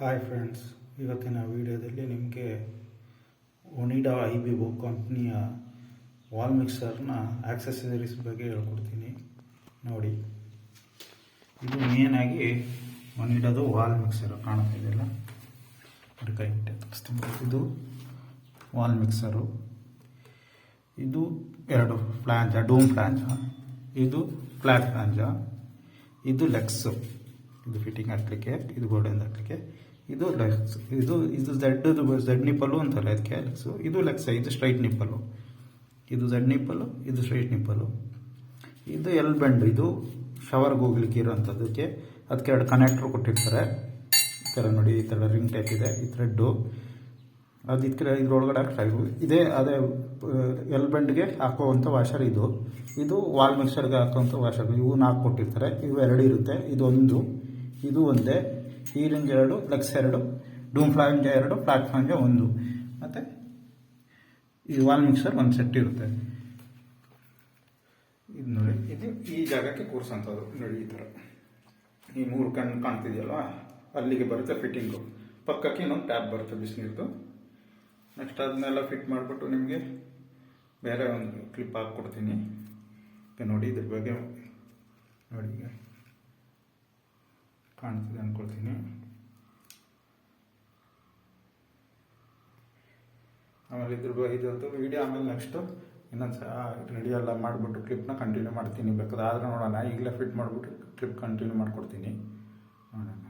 Hi friends ಇವತ್ತಿನ ವಿಡಿಯೋದಲ್ಲಿ ನಿಮಗೆ ಒನಿಡಾ ಐ ಬಿ ಬೋ ಕಂಪ್ನಿಯ ವಾಲ್ ಮಿಕ್ಸರ್ನ ಆಕ್ಸೆಸರೀಸ್ ಬಗ್ಗೆ ಹೇಳ್ಕೊಡ್ತೀನಿ. ನೋಡಿ, ಇದು ಮೇನಾಗಿ ಒನಿಡಾದು ವಾಲ್ ಮಿಕ್ಸರ್ ಕಾಣ್ತಾ ಇದೆಯಲ್ಲ ನೋಡಿ, ಕೈ ಇದು ವಾಲ್ ಮಿಕ್ಸರು ಇದು ಎರಡು ಫ್ಲಾಂಜ ಡೂಮ್ ಫ್ಲಾಂಜ. ಇದು ಫ್ಲಾಟ್ ಫ್ಲಾಂಜ. ಇದು ಲೆಗ್ಸು ಇದು ಫಿಟ್ಟಿಂಗ್ ಹಾಕ್ಲಿಕ್ಕೆ, ಇದು ಗೋಡೆಯಿಂದ ಹಾಕ್ಲಿಕ್ಕೆ. ಇದು ಲೆಗ್ಸ್ ಇದು ಇದು ಝೆಡ್ ಝೆಡ್ ನಿಪ್ಪಲು ಅಂತಾರೆ ಅದಕ್ಕೆ ಲೆಗ್ಸು ಇದು ಲೆಗ್ಸ ಇದು ಸ್ಟ್ರೈಟ್ ನಿಪ್ಪಲು ಇದು ಝೆಡ್ ನಿಪ್ಪಲು ಇದು ಸ್ಟ್ರೈಟ್ ನಿಪ್ಪಲು ಇದು ಎಲ್ ಬೆಂಡ್ ಇದು ಶವರ್ಗೆ ಹೋಗ್ಲಿಕ್ಕೆ ಇರೋಂಥದ್ದಕ್ಕೆ ಅದಕ್ಕೆ ಎರಡು ಕನೆಕ್ಟ್ರ್ ಕೊಟ್ಟಿರ್ತಾರೆ. ಈ ಥರ ನೋಡಿ, ಈ ಥರ ರಿಂಗ್ ಟೈಪ್ ಇದೆ, ಈ ಥ್ರೆಡ್ಡು ಅದು ಇದಕ್ಕೆ ಇದ್ರೊಳಗಡೆ ಹಾಕ್ತಾ ಇದೇ, ಅದೇ ಎಲ್ ಬೆಂಡ್ಗೆ ಹಾಕೋವಂಥ ವಾಷರ್ ಇದು. ಇದು ವಾಲ್ ಮಿಕ್ಸರ್ಗೆ ಹಾಕೋವಂಥ ವಾಷರ್ ಇವು ನಾಲ್ಕು ಕೊಟ್ಟಿರ್ತಾರೆ. ಇವು ಎರಡು ಇರುತ್ತೆ. ಇದೊಂದು. ಇದು ಒಂದೇ ರಿಂಗ್ ಎರಡು, ಫ್ಲೆಕ್ಸ್ ಎರಡು, ಡೂಮ್ ಫ್ಲಾಂಜ ಎರಡು, ಫ್ಲಾಟ್ ಫ್ಲಾಂಜ ಒಂದು. ಮತ್ತು ಈ ವಾಲ್ ಮಿಕ್ಸರ್ ಒಂದು ಸೆಟ್ ಇರುತ್ತೆ. ಇದು ನೋಡಿ. ಇದು ಈ ಜಾಗಕ್ಕೆ ಕೂರಿಸೋಂಥದ್ದು ನೋಡಿ ಈ ಥರ ಈ ಮೂರು ಕಣ್ಣು ಕಾಣ್ತಿದೆಯಲ್ವಾ? ಅಲ್ಲಿಗೆ ಬರುತ್ತೆ ಫಿಟ್ಟಿಂಗು ಪಕ್ಕಕ್ಕೆ ಇನ್ನೊಂದು ಟ್ಯಾಪ್ ಬರುತ್ತೆ ಬಿಸಿನೀರ್ದು. ನೆಕ್ಸ್ಟ್ ಅದನ್ನೆಲ್ಲ ಫಿಟ್ ಮಾಡಿಬಿಟ್ಟು ನಿಮಗೆ ಬೇರೆ ಒಂದು ಕ್ಲಿಪ್ ಹಾಕ್ಕೊಡ್ತೀನಿ. ನೋಡಿ ಇದ್ರ ಬಗ್ಗೆ. ನೋಡಿ ಈಗ ಕಾಣ್ತಿದೆ ಅಂದ್ಕೊಳ್ತೀನಿ ಆಮೇಲೆ ಇದ್ರ ಇದು ವಿಡಿಯೋ ಆಮೇಲೆ ನೆಕ್ಸ್ಟು ಇನ್ನೊಂದು ಸಹ ರೆಡಿ ಎಲ್ಲ ಮಾಡಿಬಿಟ್ಟು ಕ್ಲಿಪ್ನ ಕಂಟಿನ್ಯೂ ಮಾಡ್ತೀನಿ ಬೇಕಾದ್ರೆ. ಆದರೆ ನೋಡೋಣ, ಈಗಲೇ ಫಿಟ್ ಮಾಡಿಬಿಟ್ಟು ಕ್ಲಿಪ್ ಕಂಟಿನ್ಯೂ ಮಾಡಿಕೊಡ್ತೀನಿ. ನೋಡೋಣ.